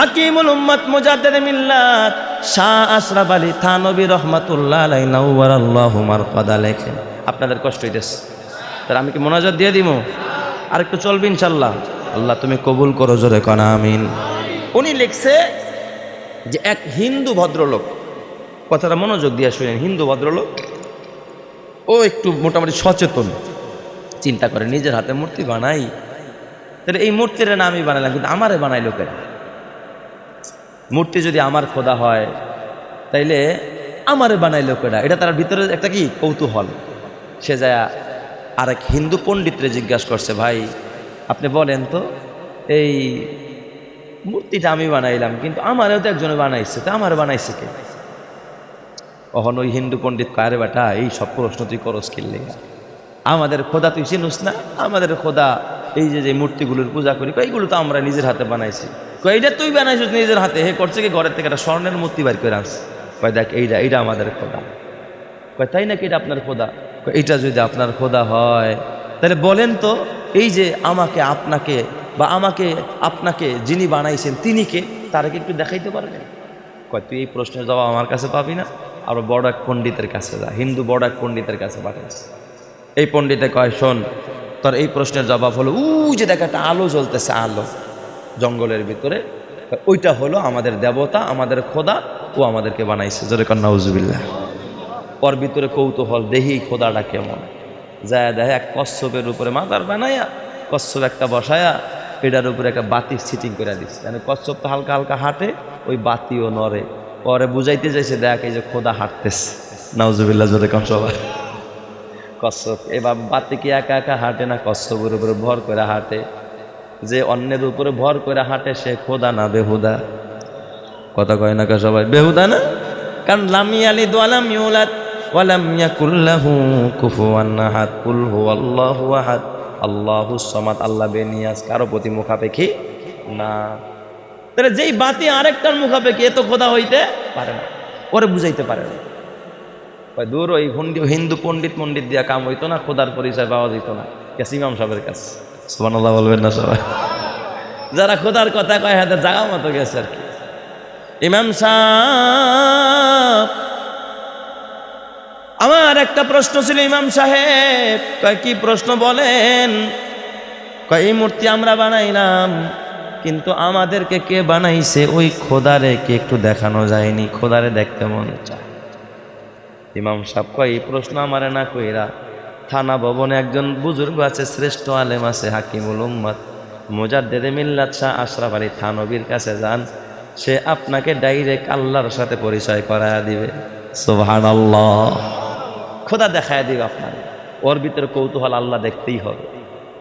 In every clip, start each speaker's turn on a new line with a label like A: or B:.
A: হাকিমুল উম্মত মুজাদ্দিদ মিল্লাত শাহ আশরাফ আলী থানবী রহমাতুল্লাহ আলাই নাউয়ার আল্লাহু মারকাদা লেখেন। আপনাদের কষ্ট হইতেছে। তাহলে আমি কি মোনাজাত দিয়ে দিব আর একটু চলবে ইনশাল্লাহ আল্লাহ তুমি কবুল করো জোরে কনা, আমিন। উনি লিখছে যে এক হিন্দু ভদ্রলোক, কথাটা মনোযোগ দিয়ে শুনেন, হিন্দু ভদ্রলোক, ও একটু মোটামুটি সচেতন, চিন্তা করে নিজের হাতে মূর্তি বানাই। তাহলে এই মূর্তিটা না আমি বানাইলাম, কিন্তু আমারে বানাই লোকেরা মূর্তি যদি আমার খোদা হয়, তাইলে আমারে বানাই লোকেরা এটা তার ভিতরে একটা কি? কৌতূহল। সে যায় আরেক হিন্দু পণ্ডিতরে জিজ্ঞাসা করছে, ভাই, আপনি বলেন তো, এই মূর্তিটা আমি বানাইলাম, কিন্তু আমারও তো একজনে বানাইছে, তো আমার বানাইছে কে? কখন ওই হিন্দু পণ্ডিত কারে বেটা, এই সব প্রশ্ন তুই করস কিনলে আমাদের খোদা তুই চিনুস না? আমাদের খোদা এই যে যে মূর্তিগুলোর পূজা করি এইগুলো তো আমরা নিজের হাতে বানাইছি। এইটা তুই বানাইছিস নিজের হাতে? হে, করছে কি ঘরের থেকে একটা স্বর্ণের মূর্তি বার করে আনস কয়, দেখ, এইটা এইটা আমাদের খোদা। কয়, তাই নাকি এটা আপনার খোদা? এইটা যদি আপনার খোদা হয়, তাহলে বলেন তো, এই যে আমাকে, আপনাকে বা আমাকে, আপনাকে যিনি বানাইছেন, তিনি কে? তারা কি একটু দেখাইতে পারবেন কয়, তুই এই প্রশ্নের জবাব আমার কাছে পাবি না। আরও বড় এক পণ্ডিতের কাছে যা, হিন্দু বড় এক পণ্ডিতের কাছে পাঠাইছে। এই পণ্ডিতে কয়, শোন, তোর এই প্রশ্নের জবাব হলো, উ যে দেখ, একটা আলো জ্বলতেছে, আলো। জঙ্গলের ভিতরে। ওইটা হলো আমাদের দেবতা, আমাদের খোদা ও আমাদেরকে বানাইছে। জোরে কন্যা উজুবিল্লাহ ওর ভিতরে কৌতূহল, দেহি খোদাটা কেমন? যায় দেখে এক কচ্ছপের উপরে মাথার বানাইয়া কচ্ছপ একটা বসায়া, এটার উপরে একটা বাতি সিটিং করে দিচ্ছে মানে কচ্ছপ তো হালকা হালকা হাঁটে, ওই বাতিও নড়ে। পরে বুঝাইতে যাইছে, দেখ এই যে খোদা হাঁটতেছে। নাউজুবিল্লাহ, জোরে কম সবাই। কচ্ছপ, এবার বাতি কি একা একা হাঁটে না, কচ্ছপের উপরে ভর করে হাঁটে। যে অন্যের উপরে ভর করে হাঁটে সে খোদা না বেহুদা। কথা কয় না সবাই? বেহুদা না? কারণ লামি আলি দোয়ালাম ইউলাদ ওয়ালাম ইয়াকুল্লাহু কুফুয়ান আহাদ। কুল হুয়াল্লাহু আহাদ। আল্লাহু সামাদ। আল্লাহ বেনিয়াস কারও প্রতি মুখাপেক্ষী না। তাহলে যেই বাতি আরেকটার মুখাপেক্ষী, এ তো খোদা হইতে পারে না। ওরে বুঝাইতে পারে না। দূর ওই হিন্দু পণ্ডিত মন্ডিত দিয়া কাম হইতো না, খোদার পরিচয় পাওয়া যেত না। ইমাম সাহেবের কাছে। সুবহানাল্লাহ বলবেন না সবাই। যারা খোদার কথা কয়, হাতে জাগা মতো গেছে আর কি। ইমাম সাহেব, আমার একটা প্রশ্ন ছিল ইমাম সাহেব। কয়, কি প্রশ্ন বলেন? কয়, এই মূর্তি আমরা বানাইলাম, কিন্তু আমাদেরকে কে বানাইছে? ওই খোদারে কে একটু দেখানো যায়নি? খোদারে দেখতে মন চায়। ইমাম সাহেব কয়, এই প্রশ্ন আমারে না কইরা থানা ভবনে একজন বুজুর্গ আছে, শ্রেষ্ঠ আলেম আছে, হাকিমুল উম্মত। মুজাদ্দেদে মিল্লাত শাহ আশরাফ আলী থানবীর কাছে যান। সে আপনাকে ডাইরেক্ট আল্লাহর সাথে পরিচয় করায় দিবে। সোহান আল্লাহ খোদা দেখায় দিবে আপনার ওর ভিতরে কৌতূহল আল্লাহ দেখতেই হবে।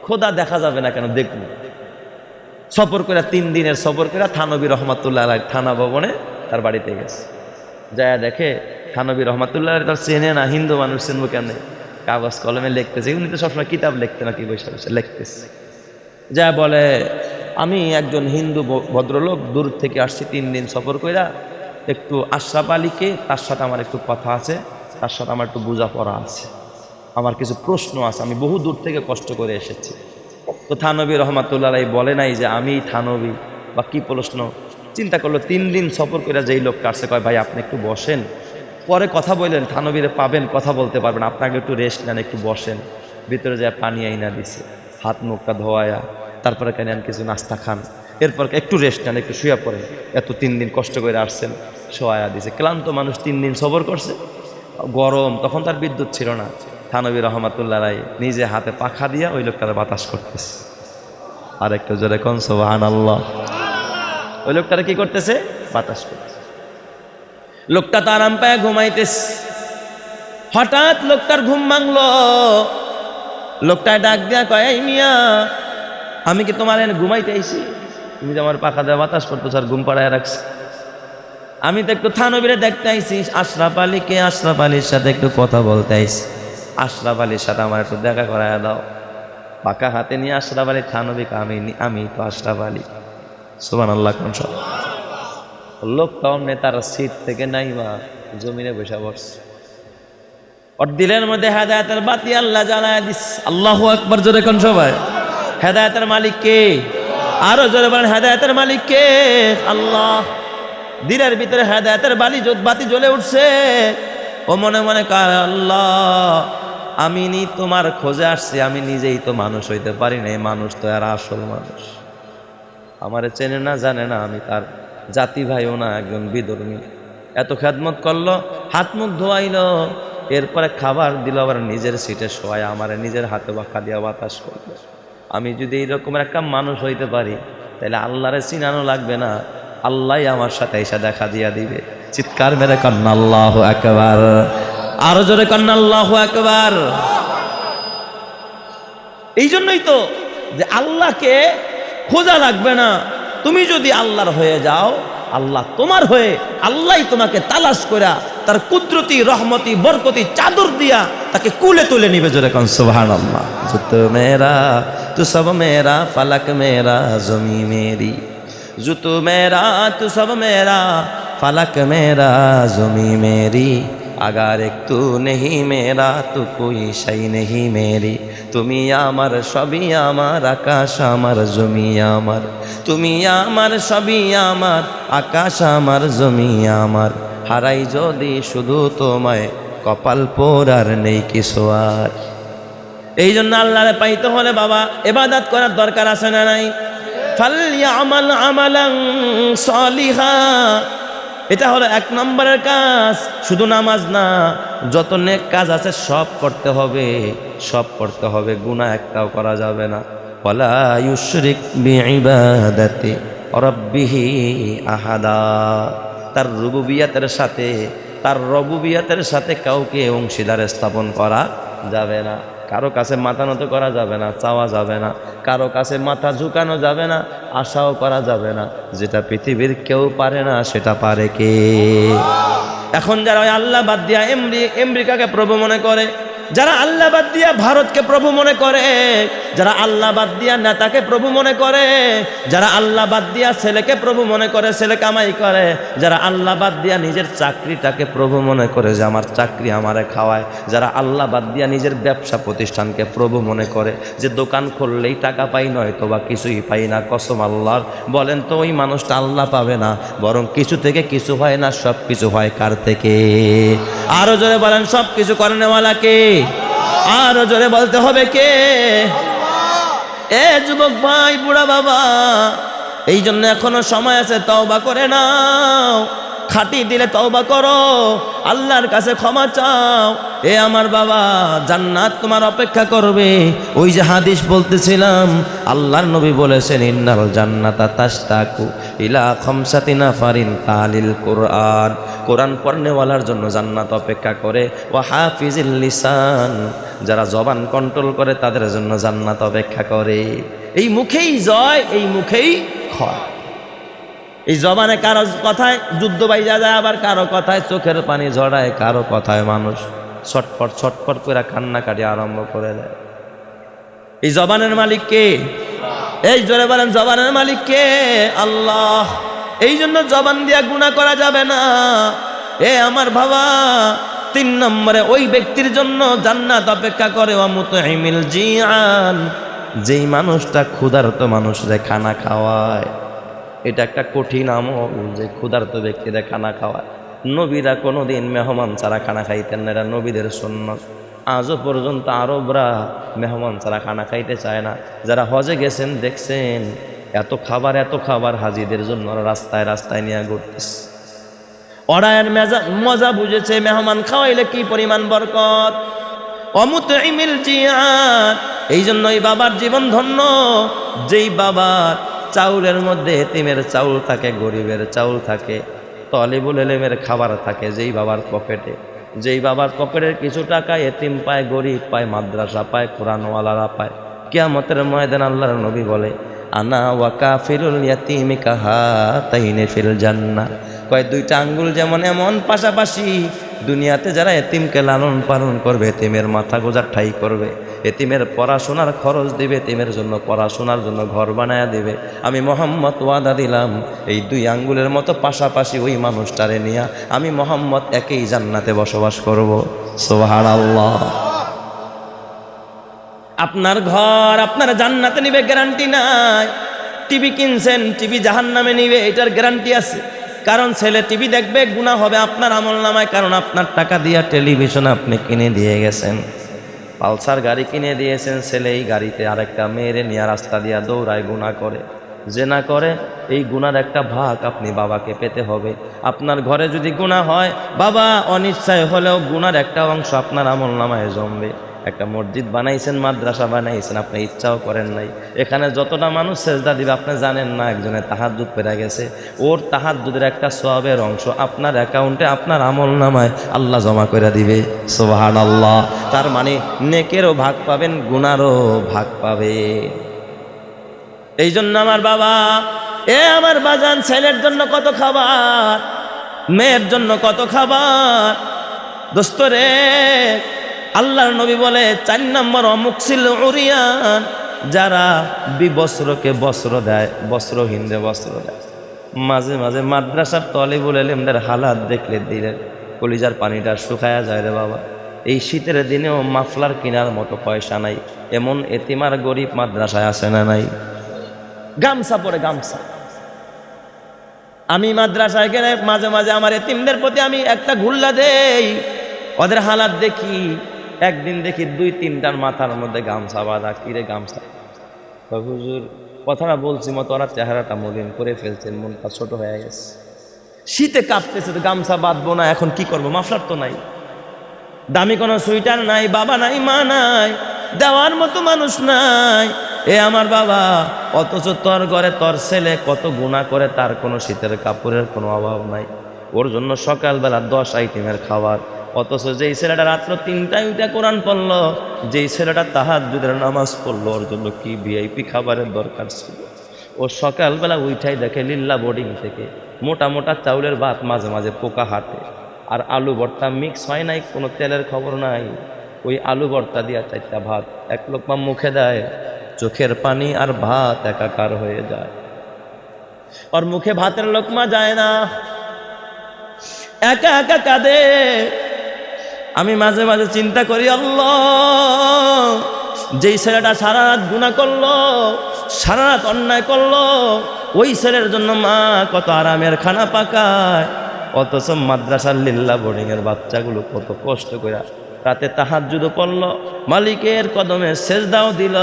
A: খোদা দেখা যাবে না কেন? দেখুন। সফর করে তিন দিনের সফর করে থানবী রহমাতুল্লাহ থানা ভবনে তার বাড়িতে গেছে। যায় দেখে থানবী রহমাতুল্লাহ তার চেনে না, হিন্দু মানুষ চেনবো কেন কাগজ কলমে লিখতেছে। উনি তো সবসময় কিতাব লিখতে নাকি বসে বসে লিখতেছে। যা বলে, আমি একজন হিন্দু ভদ্রলোক, দূর থেকে আসছি তিন দিন সফর কইরা, একটু আশরাফ আলীকে, তার সাথে আমার একটু কথা আছে, তার সাথে আমার একটু বোঝাপড়া আছে। আমার কিছু প্রশ্ন আছে, আমি বহু দূর থেকে কষ্ট করে এসেছি। তো থানবী রহমাতুল্লাহ বলে নাই যে, আমি থানবী। বা কী প্রশ্ন? চিন্তা করল, তিন দিন সফর করে যেই লোকটা আসছে, কয়, ভাই, আপনি একটু বসেন। পরে কথা বললেন, থানবীরে পাবেন, কথা বলতে পারবেন। আপনাকে একটু রেস্ট নেন, একটু বসেন। ভিতরে যায় পানি আইনা দিছে, হাত মুখটা ধোয়ায়া, তারপরে কেন কিছু নাস্তা খান। এরপর একটু রেস্ট নেন, একটু শুয়ে পড়েন। এত তিন দিন কষ্ট করে আসছেন, শোয়া দিছে। ক্লান্ত মানুষ তিন দিন সবর করছে। গরম, তখন তার বিদ্যুৎ ছিল না। থানবী রহমাতুল্লাহ রায় নিজে হাতে পাখা দিয়া ওই লোকটার বাতাস করতেছে। আর একটা জোরে কন সোহান আল্লাহ ওই লোকটারা কি করতেছে? বাতাস করতেছে। লোকটা তো আরাম পায় ঘুমাইতেছে। হঠাৎ লোকটার ঘুম ভাঙলো। লোকটায় ডাক দিয়া কয় মিয়া, আমি কি তোমার এনে ঘুমাইতে আইছি? তুমি যে আমার পাখা দেওয়া বাতাস করতো আর ঘুম পাড়ায় রাখছি। আমি তো একটু থানবিরে দেখতে আইছি, আশরাফ আলীকে আশরাফ আলীর সাথে একটু কথা বলতে আইছি। আশরাফ আলীর সাথে আমার একটু দেখা করায় দাও। পাকা হাতে নিয়ে আশরাফ আলী থানবিকে আমি আমি তো আশরাফ আলী। সুবান আল্লাহ কোন সব। লোকটা অমনে তার সিট থেকে নাই বা জমিনে বসে বসছে। ওর দিলের মধ্যে হেদায়তের বাতি আল্লাহ জানায় দিস। আল্লাহ একবার জোরে কোন সবাই? হেদায়তের মালিক কে? আরও জোরে বলেন, হেদায়তের মালিক কে? আল্লাহ। দিনের ভিতরে হেদায়তের বালি বাতি জ্বলে উঠছে। ও মনে মনে কার আল্লাহ, আমি নি তোমার খোঁজে আসছি, আমি নিজেই তো মানুষ হইতে পারি না মানুষ তো আর আসল মানুষ। আমারে চেনে না, জানে না, আমি তার জাতি ভাইও না, একজন বিধর্মী। এত খেদমত করল, হাত মুখ ধোয়াইলো, এরপরে খাবার দিল, আবার নিজের সিটে শোয়ায়, আমারে নিজের হাতে বাঁকা দিয়া বাতাস করল। আমি যদি এইরকমের একটা মানুষ হইতে পারি, তাহলে আল্লাহরে চিনানো লাগবে না। আল্লাহ আমার সাথে এসে দেখা দিয়া দিবে। চিৎকার মেরে কন্যা, আল্লাহ একবার আরও জোরে কন্যা, আল্লাহ একবার এই জন্যই তো যে আল্লাহকে খোঁজা লাগবে না। তুমি যদি আল্লাহর হয়ে যাও, আল্লাহ তোমার হয়ে আল্লাহ তোমাকে তালাশ করা তার কুদরতি, রহমতি, বরকতি, চাদর দিয়া তাকে কুলে তুলে নিবে জোরে কন আল্লাহ জুত মেরা তু সব মেরা ফালাক মেরা জমি মেরি। জুতু মেরা তু সব মেরা ফালাক মেরা জমি মেরি। আগার একটু নেহি মেরা, তু কোই সাই নেহি মেরি। তুমি আমার, সবই আমার, আকাশ আমার, জমি আমার। তুমি আমার, সবই আমার, আকাশ আমার, জমি আমার। হারাই যদি শুধু তোমায়, কপাল পোড়ার নেই কিছু আর। এই জন্য আল্লাহরে পাইতে হলে বাবা এবাদাত করার দরকার আছে না নাই? ফালিয়া আমাল আমালাং সলিহা। এটা হলো এক নম্বরের কাজ। শুধু নামাজ না, যত নেক কাজ আছে সব করতে হবে, সব করতে হবে, গুনাহ একটাও করা যাবে না। আহাদা। তার রুবুবিয়াতের সাথে, তার রবুবিয়াতের সাথে কাউকে অংশীদার স্থাপন করা যাবে না। কারও কাছে মাথা নত করা যাবে না, চাওয়া যাবে না। কারও কাছে মাথা ঝুঁকানো যাবে না, আশাও করা যাবে না। যেটা পৃথিবীর কেউ পারে না, সেটা পারে কে? এখন যারা ওই আল্লাহ বাদ দিয়া এমরি আমেরিকাকে প্রভু মনে করে যারা আল্লাহ বাদ দিয়া ভারতকে প্রভু মনে করে, যারা আল্লাহ বাদ দিয়া নেতাকে প্রভু মনে করে, যারা আল্লাহ বাদ দিয়া ছেলেকে প্রভু মনে করে, ছেলে কামাই করে, যারা আল্লাহ বাদ দিয়া নিজের চাকরিটাকে প্রভু মনে করে, যে আমার চাকরি আমারে খাওয়ায়, যারা আল্লাহ বাদ দিয়া নিজের ব্যবসা প্রতিষ্ঠানকে প্রভু মনে করে, যে দোকান খুললেই টাকা পাই নয় তো বা কিছুই পাই না, কসম আল্লাহর। বলেন তো ওই মানুষটা আল্লাহ পাবে না, বরং কিছু থেকে কিছু হয় না সব কিছু হয় কার থেকে? আরও জোরে বলেন সব কিছু করেনেওয়ালা কে? আরও জোরে বলতে হবে কে? এ যুবক ভাই, বুড়া বাবা, এই জন্য এখনও সময় আছে, তওবা করে নাও। খাটি দিলে তওবা করো, আল্লাহর কাছে ক্ষমা চাও। এ আমার বাবা, জান্নাত তোমার অপেক্ষা করবে। ওই যে হাদিস বলতেছিলাম, আল্লাহর নবী বলেছেন, ইন্নাল জান্নাতা তাস্তাকু ইলা খমসাতিনা ফারিন তালিল কোরআন। কোরআন পড়নেওয়ালার জন্য জান্নাত অপেক্ষা করে ও হাফিজিল লিসান। যারা জবান কন্ট্রোল করে তাদের জন্য জান্নাত অপেক্ষা করে। এই মুখেই জয়, এই মুখেই ক্ষয়। এই জবানে কারও কথায় যুদ্ধ বাইজা যায়, আবার কারও কথায় চোখের পানি ঝড়ায় কারও কথায় মানুষ ছটফট ছটফট করে কান্নাকাটি আরম্ভ করে দেয়। এই জবানের মালিক কে? এই জোরে বলেন, জবানের মালিক কে? আল্লাহ। এই জন্য জবান দিয়া গুণা করা যাবে না। এ আমার বাবা তিন নম্বরে, ওই ব্যক্তির জন্য জান্নাত অপেক্ষা করে অমুত হিমিল জিয়ান যেই মানুষটা ক্ষুধার্ত মানুষরে খানা খাওয়ায়। এটা একটা কঠিন আমল যে ক্ষুধার্ত ব্যক্তিরা খানা খাওয়ায়। নবীরা কোনোদিন মেহমান ছাড়া খানা খাইতেন না এরা নবীদের সুন্নত। আজও পর্যন্ত আরবরা মেহমান ছাড়া খানা খাইতে চায় না। যারা হজে গেছেন, দেখছেন, এত খাবার এত খাবার হাজিদের জন্য রাস্তায় রাস্তায় নিয়ে ঘুরতেছে। এর মেজা, মজা বুঝেছে, মেহমান খাওয়াইলে কি পরিমাণ বরকত? অমুত ইমিল এই জন্য এই বাবার জীবন ধন্য। যেই বাবার চাউলের মধ্যে এতিমের চাউল থাকে, গরিবের চাউল থাকে, তলিবুল এলেমের খাবার থাকে, যেই বাবার পকেটে। যেই বাবার পকেটের কিছু টাকা এতিম পায়, গরিব পায়, মাদ্রাসা পায়, কোরআনওয়ালারা পায়। কিয়ামতের ময়দান আল্লাহর নবী বলে, আনা ওয়াকা ফিরুল ইয়াতিমি কাহা তাইনে ফিল জান্না কয়, দুইটা আঙ্গুল যেমন এমন, পাশাপাশি দুনিয়াতে যারা এতিমকে লালন পালন করবে, এতিমের মাথা গোজার ঠাই করবে। এতিমের পড়াশোনার খরচ দিবে, এতিমের জন্য পড়াশোনার জন্য ঘর বানায়া দিবে। আমি মোহাম্মদ ওয়াদা দিলাম, এই দুই আঙ্গুলের মতো পাশাপাশি ওই মানুষটারে নিয়ে আমি মোহাম্মদ একেই জান্নাতে বসবাস করব। সোহার আল্লাহ আপনার ঘর আপনার জান্নাতে নিবে গ্যারান্টি নাই। টিভি কিনছেন, টিভি জাহান নামে নিবে, এটার গ্যারান্টি আছে। কারণ ছেলে টিভি দেখবে গুণা হবে আপনার আমল নামায়, কারণ আপনার টাকা দিয়া টেলিভিশন আপনি কিনে দিয়ে গেছেন। পালসার গাড়ি কিনে দিয়েছেন, ছেলে এই গাড়িতে আরেকটা মেয়েরে নিয়ে রাস্তা দিয়া দৌড়ায় গুণা করে। যে না করে, এই গুনার একটা ভাগ আপনি বাবাকে পেতে হবে। আপনার ঘরে যদি গুণা হয়, বাবা অনিচ্ছায় হলেও গুনার একটা অংশ আপনার আমল নামায় জমবে। একটা মসজিদ বানাইছেন, মাদ্রাসা বানাইছেন, আপনি ইচ্ছাও করেন নাই। এখানে যতটা মানুষ সেজদা দিবে, আপনি জানেন না, একজনের তাহাজুদ পেরা গেছে। ওর তাহাজুদের একটা সবের অংশ, আপনার অ্যাকাউন্টে আপনার আমল নামায় আল্লাহ জমা করে দিবে। সোহান আল্লাহ তার মানে নেকেরও ভাগ পাবেন, গুনারও ভাগ পাবে। এই জন্য আমার বাবা, এ আমার বাজান ছেলের জন্য কত খাবার, মেয়ের জন্য কত খাবার। দোস্ত রে আল্লাহর নবী বলে, চার নম্বর অমুকছিল উরিয়ান, যারা বিবস্ত্রকে বস্ত্র দেয় বস্ত্রহীনরে বস্ত্র দেয়। মাঝে মাঝে মাদ্রাসার তলে বলে এমদের হালাত দেখলে দিলেন, কলিজার পানিটা শুকায়া যায় রে বাবা। এই শীতের দিনেও মাফলার কেনার মতো পয়সা নাই, এমন এতিমার গরিব মাদ্রাসায় আছে না নাই? গামছা পরে গামছা। আমি মাদ্রাসায় গেলে মাঝে মাঝে আমার এতিমদের প্রতি আমি একটা ঘুল্লা দেই, ওদের হালাত দেখি। একদিন দেখি দুই তিনটার মাথার মধ্যে গামছা বাঁধা। কিরে গামছা? হুজুর, কথাটা বলছি মতো ওরা চেহারাটা মলিন করে ফেলছেন, মনটা ছোট হয়ে গেছে। শীতে কাঁপতেছে তো গামছা বাঁধবো না, এখন কি করব? মাফলার তো নাই। দামি কোনো সুইটার নাই, বাবা নাই, মা নাই, দেওয়ার মতো মানুষ নাই। এ আমার বাবা, অথচ তোর ঘরে তোর ছেলে কত গুণা করে, তার কোনো শীতের কাপড়ের কোনো অভাব নাই। ওর জন্য সকালবেলা দশ আইটেমের খাবার অথচ যেই ছেলেটা রাত্র তিনটায় উঠে কোরআন পড়ল, যেই ছেলেটা তাহার দুধের নামাজ পড়ল, ওর জন্য কি ভিআইপি খাবারের দরকার ছিল? ও সকালবেলা উঠাই দেখে লিল্লা বোর্ডিং থেকে মোটা মোটা চাউলের ভাত মাঝে মাঝে পোকা হাতে আর আলু ভর্তা মিক্স হয় নাই, কোনো তেলের খবর নাই। ওই আলু ভর্তা দিয়া চারটা ভাত এক লোকমা মুখে দেয়, চোখের পানি আর ভাত একাকার হয়ে যায়। ওর মুখে ভাতের লোকমা যায় না। একা একা কাঁদে। আমি মাঝে মাঝে চিন্তা করি, আল্লাহ, যেই ছেলেটা সারা রাত গুণা করল সারা রাত অন্যায় করল, ওই ছেলের জন্য মা কত আরামের খানা পাকায়, অথচ মাদ্রাসার লিল্লা বোর্ডিংয়ের বাচ্চাগুলো কত কষ্ট করে রাতে তাহার যুদ্ধ পড়ল মালিকের কদমে সেজদাও দিল,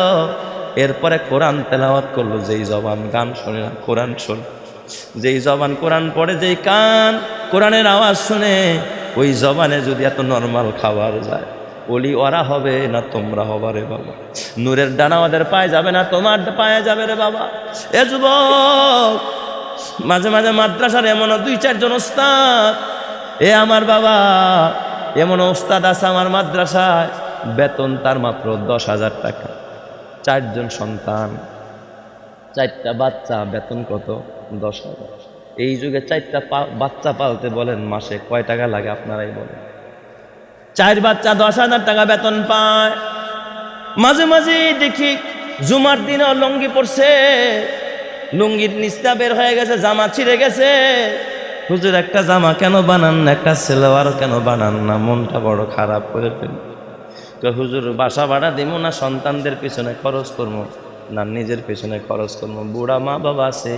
A: এরপরে কোরআন তেলাওয়াত করল, যেই জবান গান শোনে না, কোরআন শোন, যেই জবান কোরআন পড়ে, যেই কান কোরআনের আওয়াজ শুনে ওই জবানে যদি এত নর্মাল খাবার যায়, বলি, ওরা হবে না তোমরা হবা রে বাবা। নূরের ডানা ওদের পায়ে যাবে না, তোমার পায়ে যাবে রে বাবা। এ যুবক, মাঝে মাঝে মাদ্রাসার এমন দুই, চারজন ওস্তাদ, এ আমার বাবা এমন ওস্তাদ আছে আমার মাদ্রাসায়, বেতন তার মাত্র দশ হাজার টাকা। চারজন সন্তান, চারটা বাচ্চা, বেতন কত? দশ হাজার। এই যুগে চারটা বাচ্চা পালতে বলেন মাসে, কয় টাকা লাগে আপনারাই বলেন? চার বাচ্চা দশ হাজার টাকা বেতন পায়। মাঝে মাঝে দেখি জুমার দিনও লুঙ্গি পড়ছে লুঙ্গির নিচটা বের হয়ে গেছে, জামা ছিঁড়ে গেছে। হুজুর, একটা জামা কেন বানান না, একটা সেলোয়ার কেন বানান না? মনটা বড় খারাপ করে ফেল তো হুজুর, বাসা ভাড়া দিব না, সন্তানদের পিছনে খরচ করব? না, নিজের পিছনে খরচ করব? বুড়া মা বাবা আছে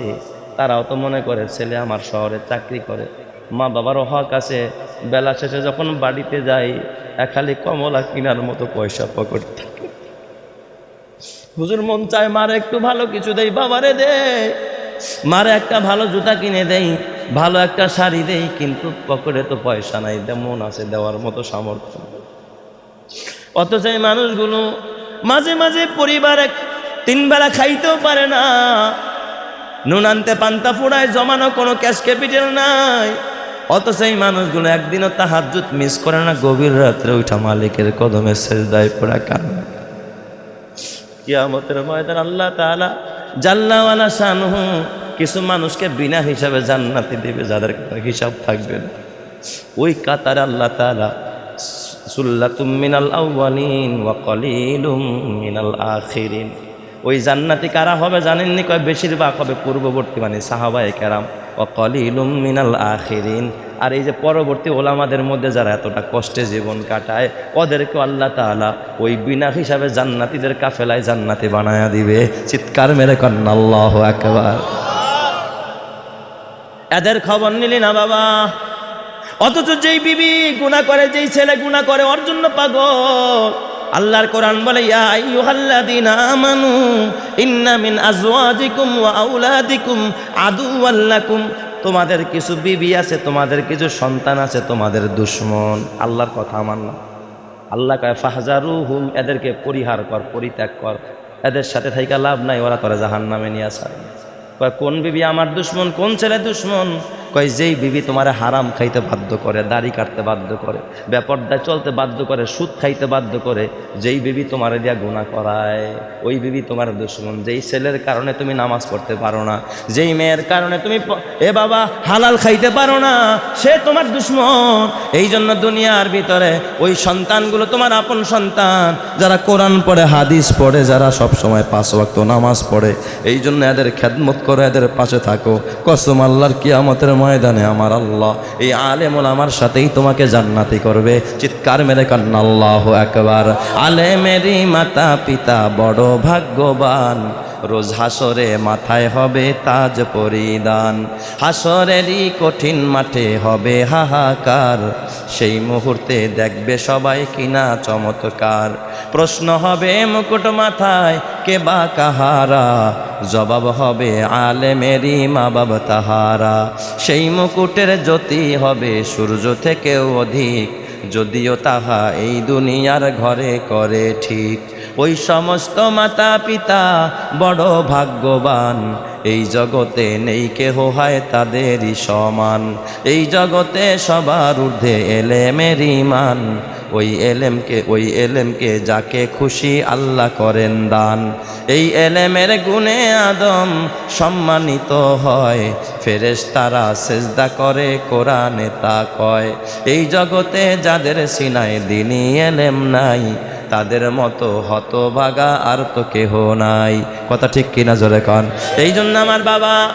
A: তারাও তো মনে করে, ছেলে আমার শহরে চাকরি করে। মা বাবারও হক আছে। বেলা শেষে যখন বাড়িতে যাই খালি কমলা কিনার মতো পয়সা পকেট থাকে। হুজুর, মন চায় মার একটু ভালো কিছু দেই, বাবারে দে। মারে একটা ভালো জুতা কিনে দেই, ভালো একটা শাড়ি দেই, কিন্তু পকেটে তো পয়সা নাই মন আছে দেওয়ার মতো সামর্থ্য। অথচ এই মানুষগুলো মাঝে মাঝে পরিবারে তিন বেলা খাইতেও পারে না। নুন আনতে পান্তা ফুড়ায়, জমানো কোনো ক্যাশ ক্যাপিটাল নাই। অথচ এই মানুষগুলো একদিনও তাহাজুত মিস করে না, গভীর রাত্রে উঠা মালিকের কদমে শেষ দায় পড়া কান্না। কিয়ামতের ময়দান আল্লাহ তাআলা জাল্লাওয়ালা শানহু কিছু মানুষকে বিনা হিসাবে জান্নাতি দেবে, যাদের হিসাব থাকবে না। ওই কাতার আল্লাহ তাআলা সুল্লাতুম মিনাল আউয়ালিন ওয়া কলিলুম মিনাল আখিরিন। ওই জান্নাতি কারা হবে জানেননি? কয়, বেশিরভাগ হবে পূর্ববর্তী মানে সাহাবায়ে কেরাম। ও কলিলুম মিনাল আখিরিন। আর এই যে পরবর্তী ওলামাদের মধ্যে যারা এতটা কষ্টে জীবন কাটায় ওদেরকে আল্লাহ তাআলা ওই বিনা হিসাবে জান্নাতীদের কাফেলায় জান্নাতি বানায়া দিবে। চিৎকার মেরে কন্যা আল্লাহ একবার এদের খবর নিলি না বাবা? অথচ যেই বিবি গুণা করে, যেই ছেলে গুণা করে, ওর জন্য পাগল। আল্লাহর কোরআন বলে, ইয়া আইয়ুহাল্লাযীনা আমানু, ইন্না মিন আজওয়াজিকুম ওয়া আওলাদিকুম আদুওয়াল তোমাদের কিছু বিবি আছে, তোমাদের কিছু সন্তান আছে, তোমাদের দুশ্মন। আল্লাহর কথা না। আল্লাহ কয় ফাহজারুহুম এদেরকে পরিহার কর, পরিত্যাগ কর। এদের সাথে থাইকা লাভ নাই, ওরা তোরা জাহান নামে নিয়ে আসা কয়, কোন বিবি আমার দুশ্মন, কোন ছেলে দুশ্মন? কয়, যেই বিবি তোমার হারাম খাইতে বাধ্য করে, দাড়ি কাটতে বাধ্য করে ব্যাপারটায় চলতে বাধ্য করে, সুদ খাইতে বাধ্য করে, যেই বিবি তোমার দিয়া গুণা করায়, ওই বিবি তোমার দুশ্মন। যেই ছেলের কারণে তুমি নামাজ পড়তে পারো না, যেই মেয়ের কারণে তুমি এ বাবা, হালাল খাইতে পারো না, সে তোমার দুশ্মন। এই জন্য দুনিয়ার ভিতরে ওই সন্তানগুলো তোমার আপন সন্তান, যারা কোরআন পড়ে, হাদিস পড়ে, যারা সব সময় পাঁচ ওয়াক্ত নামাজ পড়ে এই জন্য এদের খেদমত করে, এদের পাশে থাকো। কসম আল্লাহর কিয়ামতের ময়দানে আমার আল্লাহ, এই আলেমুল আমার সাথেই তোমাকে জান্নাতি করবে। চিৎকার মেরে কান্না, আল্লাহ একবার আলেমেরই মাতা পিতা বড় ভাগ্যবান। রোজ হাসরে মাথায় হবে তাজ পরিধান। হাসরেরই কঠিন মাঠে হবে হাহাকার। সেই মুহূর্তে দেখবে সবাই কিনা চমৎকার। প্রশ্ন হবে, মুকুট মাথায় কে বা কাহারা? জবাব হবে, আলেমেরই মা বাবা তাহারা। সেই মুকুটের জ্যোতি হবে সূর্য থেকেও অধিক। যদিও তাহা এই দুনিয়ার ঘরে করে ঠিক। ওই সমস্ত মাতা পিতা বড় ভাগ্যবান। এই জগতে নেই কেহ হয় তাদেরই সমান। এই জগতে সবার ঊর্ধ্বে এলেমের ইমান ওই এলেমকে ওই এলেমকে যাকে খুশি আল্লাহ করেন দান। এই এলেমের গুণে আদম সম্মানিত হয়। ফেরেশ তারা সেজদা করে, কোরআনে তা কয়। এই জগতে যাদের সিনায় দিনই এলেম নাই তাদের মতো হতভাগা আর তো কেহ নাই। কথা ঠিক কিনা জোরে কন। এই জন্য আমার বাবা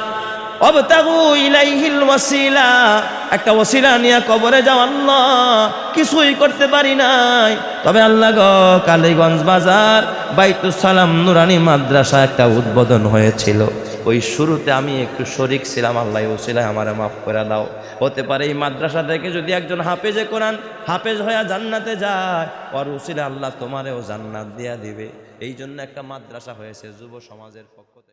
A: ওয়াসিলা। একটা ওসিলা নিয়ে কবরে যাও আল্লাহ, কিছুই করতে পারি নাই। তবে আল্লাহ গ, কালীগঞ্জ বাজার, বাইতুস সালাম নুরানি মাদ্রাসা একটা উদ্বোধন হয়েছিল। ওই শুরুতে আমি একটু শরিক ছিলাম, আল্লাহ ওসিলায় আমার মাফ করে দাও। হতে পারে এই মাদ্রাসা থেকে যদি একজন হাফেজে কোরআন হাফেজ হয়ে জান্নাতে যায়, ওর ওসিলা আল্লাহ তোমারেও জান্নাত দিয়া দিবে। এই জন্য একটা মাদ্রাসা হয়েছে যুব সমাজের পক্ষ থেকে।